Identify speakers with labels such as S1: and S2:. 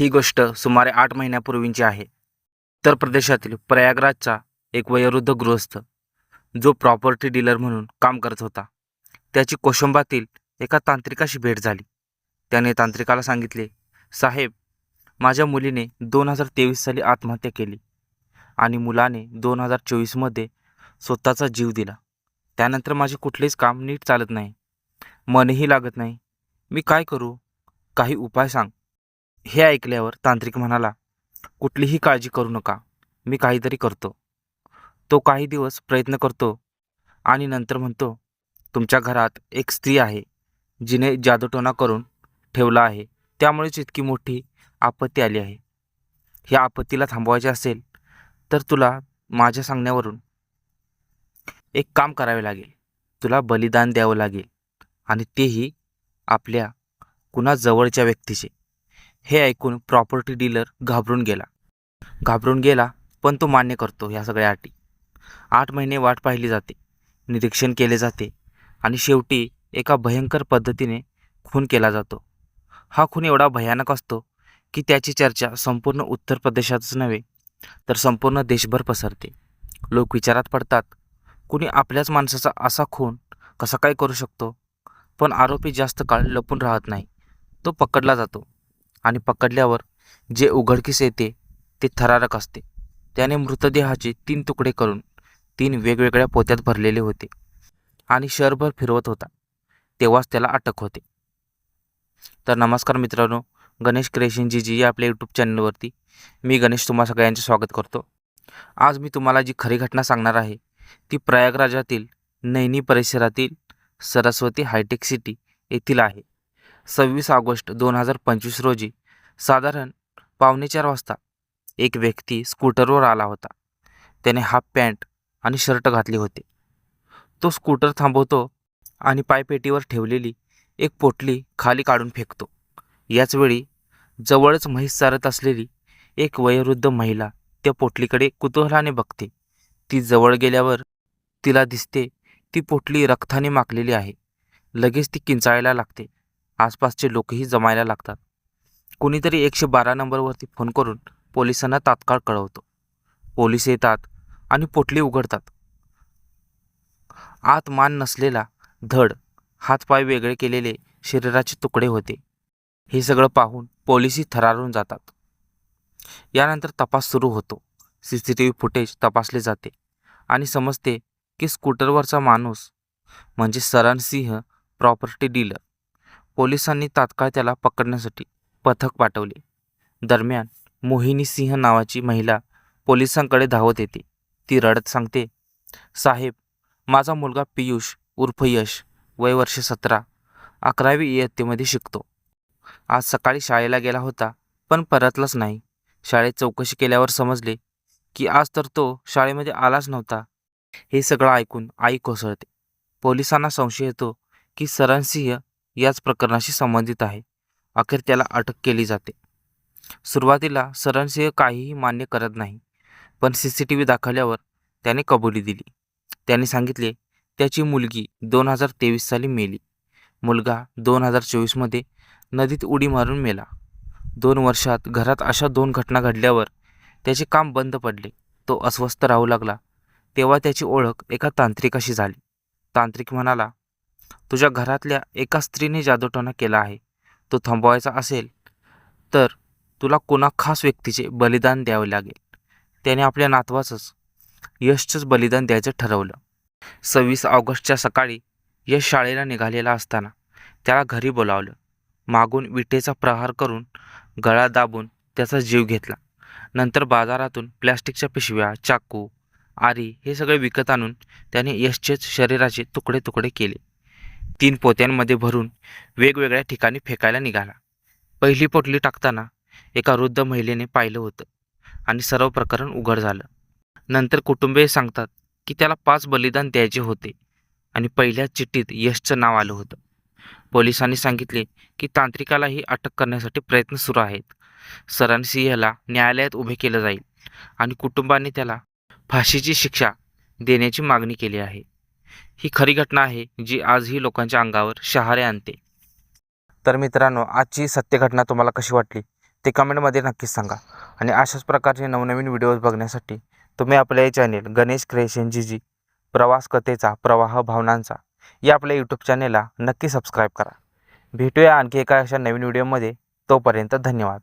S1: ही गोष्ट सुमारे आठ महिन्यापूर्वींची आहे. उत्तर प्रदेशातील प्रयागराजचा एक वयोवृद्ध गृहस्थ जो प्रॉपर्टी डीलर म्हणून काम करत होता. त्याची कोशंबातील एका तांत्रिकाशी भेट झाली. त्याने तांत्रिकाला सांगितले साहेब माझ्या मुलीने दोन हजार तेवीस साली आत्महत्या केली आणि मुलाने दोन हजार चोवीसमध्ये स्वतःचा जीव दिला. त्यानंतर माझे कुठलेच काम नीट चालत नाही. मनही लागत नाही. मी काय करू? काही उपाय सांग. हे ऐकल्यावर तांत्रिक म्हणाला कुठलीही काळजी करू नका. मी काहीतरी करतो. तो काही दिवस प्रयत्न करतो आणि नंतर म्हणतो तुमच्या घरात एक स्त्री आहे जिने जादूटोणा करून ठेवला आहे. त्यामुळेच इतकी मोठी आपत्ती आली आहे. ह्या आपत्तीला थांबवायचे असेल तर तुला माझ्या सांगण्यावरून एक काम करावे लागेल. तुला बलिदान द्यावं लागेल आणि तेही आपल्या कुणा जवळच्या व्यक्तीचे. हे ऐकून प्रॉपर्टी डीलर घाबरून गेला. घाबरून गेला पण तो मान्य करतो ह्या सगळ्या अटी. आठ महिने वाट पाहिली जाते निरीक्षण केले जाते आणि शेवटी एका भयंकर पद्धतीने खून केला जातो. हा खून एवढा भयानक असतो की त्याची चर्चा संपूर्ण उत्तर प्रदेशातच नव्हे तर संपूर्ण देशभर पसरते. लोक विचारात पडतात कुणी आपल्याच माणसाचा असा खून कसा काय करू शकतो? पण आरोपी जास्त काळ लपून राहत नाही तो पकडला जातो. आणि पकडल्यावर जे उघडकीस येते ते थरारक असते. त्याने मृतदेहाचे तीन तुकडे करून तीन वेगवेगळ्या पोत्यात भरलेले होते आणि शहरभर फिरवत होता. तेव्हाच त्याला अटक होते. तर नमस्कार मित्रांनो गणेश क्रिएशन जी जी या आपल्या यूट्यूब चॅनलवरती मी गणेश तुम्हा सगळ्यांचे स्वागत करतो. आज मी तुम्हाला जी खरी घटना सांगणार आहे ती प्रयागराजातील नैनी परिसरातील सरस्वती हायटेक सिटी येथील आहे. सव्वीस ऑगस्ट दोन हजार पंचवीस रोजी साधारण पावणे चार वाजता एक व्यक्ती स्कूटरवर आला होता. त्याने हाफ पॅन्ट आणि शर्ट घातले होते. तो स्कूटर थांबवतो आणि पायपेटीवर ठेवलेली एक पोटली खाली काढून फेकतो. याचवेळी जवळच म्हैस चारत असलेली एक वयोवृद्ध महिला त्या पोटलीकडे कुतूहलाने बघते. ती जवळ गेल्यावर तिला दिसते ती पोटली रक्ताने माखलेली आहे. लगेच ती किंचाळायला लागते. आसपासचे लोकही जमायला लागतात. कुणीतरी एकशे बारा नंबरवरती फोन करून पोलिसांना तात्काळ कळवतो. पोलीस येतात आणि पोटली उघडतात. आत मान नसलेला धड हातपाय वेगळे केलेले शरीराचे तुकडे होते. हे सगळं पाहून पोलिसही थरारून जातात. यानंतर तपास सुरू होतो. C C T V footage तपासले जाते आणि समजते की स्कूटरवरचा माणूस म्हणजे सरण सिंह प्रॉपर्टी डीलर पोलिसांनी तात्काळ त्याला पकडण्यासाठी पथक पाठवले. दरम्यान मोहिनी सिंह नावाची महिला पोलिसांकडे धावत येते. ती रडत सांगते साहेब माझा मुलगा पियुष उर्फ यश वय वर्ष सतरा अकरावी इयत्तेमध्ये शिकतो. आज सकाळी शाळेला गेला होता पण परतलाच नाही. शाळेत चौकशी केल्यावर समजले की आज तर तो शाळेमध्ये आलाच नव्हता. हे सगळं ऐकून आई कोसळते. पोलिसांना संशय येतो की सरणसिंह याच प्रकरणाशी संबंधित आहे. अखेर त्याला अटक केली जाते. सुरुवातीला सरणसिंह काहीही मान्य करत नाही पण सी सी टी व्ही दाखवल्यावर त्याने कबुली दिली. त्याने सांगितले त्याची मुलगी दोन हजार तेवीस साली मेली. मुलगा दोन हजार चोवीसमध्ये नदीत उडी मारून मेला. दोन वर्षात घरात अशा दोन घटना घडल्यावर त्याचे काम बंद पडले. तो अस्वस्थ राहू लागला. तेव्हा त्याची ओळख एका तांत्रिकाशी झाली. तांत्रिक म्हणाला तुझ्या घरातल्या एका स्त्रीने जादूटोणा केला आहे. तो थांबवायचा असेल तर तुला कोणा खास व्यक्तीचे बलिदान द्यावे लागेल. त्याने आपल्या नातवाचंच यशचंच बलिदान द्यायचं ठरवलं. सव्वीस ऑगस्टच्या सकाळी यश शाळेला निघालेला असताना त्याला घरी बोलावलं. मागून विटेचा प्रहार करून गळा दाबून त्याचा जीव घेतला. नंतर बाजारातून प्लॅस्टिकच्या पिशव्या चाकू आरी हे सगळे विकत आणून त्याने यशचेच शरीराचे तुकडे तुकडे केले. तीन पोत्यांमध्ये भरून वेगवेगळ्या ठिकाणी फेकायला निघाला. पहिली पोटली टाकताना एका वृद्ध महिलेने पाहिलं होतं आणि सर्व प्रकरण उघड झालं. नंतर कुटुंबीय सांगतात की त्याला पाच बलिदान द्यायचे होते आणि पहिल्या चिठ्ठीत यशचं नाव आलं होतं. पोलिसांनी सांगितले की तांत्रिकालाही अटक करण्यासाठी प्रयत्न सुरू आहेत. सरणसिंहला न्यायालयात उभे केलं जाईल आणि कुटुंबाने त्याला फाशीची शिक्षा देण्याची मागणी केली आहे. ही खरी घटना आहे जी आजही लोकांच्या अंगावर शहारे आणते. तर मित्रांनो आजची सत्य घटना तुम्हाला कशी वाटली? ते कमेंटमध्ये नक्कीच सांगा. आणि अशाच प्रकारचे नवनवीन व्हिडिओज बघण्यासाठी तुम्ही आपले हे चॅनेल गणेश क्रिएशन जी जी प्रवास कथेचा प्रवाह भावनांचा या आपल्या यूट्यूब चॅनेलला नक्की सबस्क्राईब करा. भेटूया आणखी एका अशा नवीन व्हिडिओमध्ये. तोपर्यंत धन्यवाद.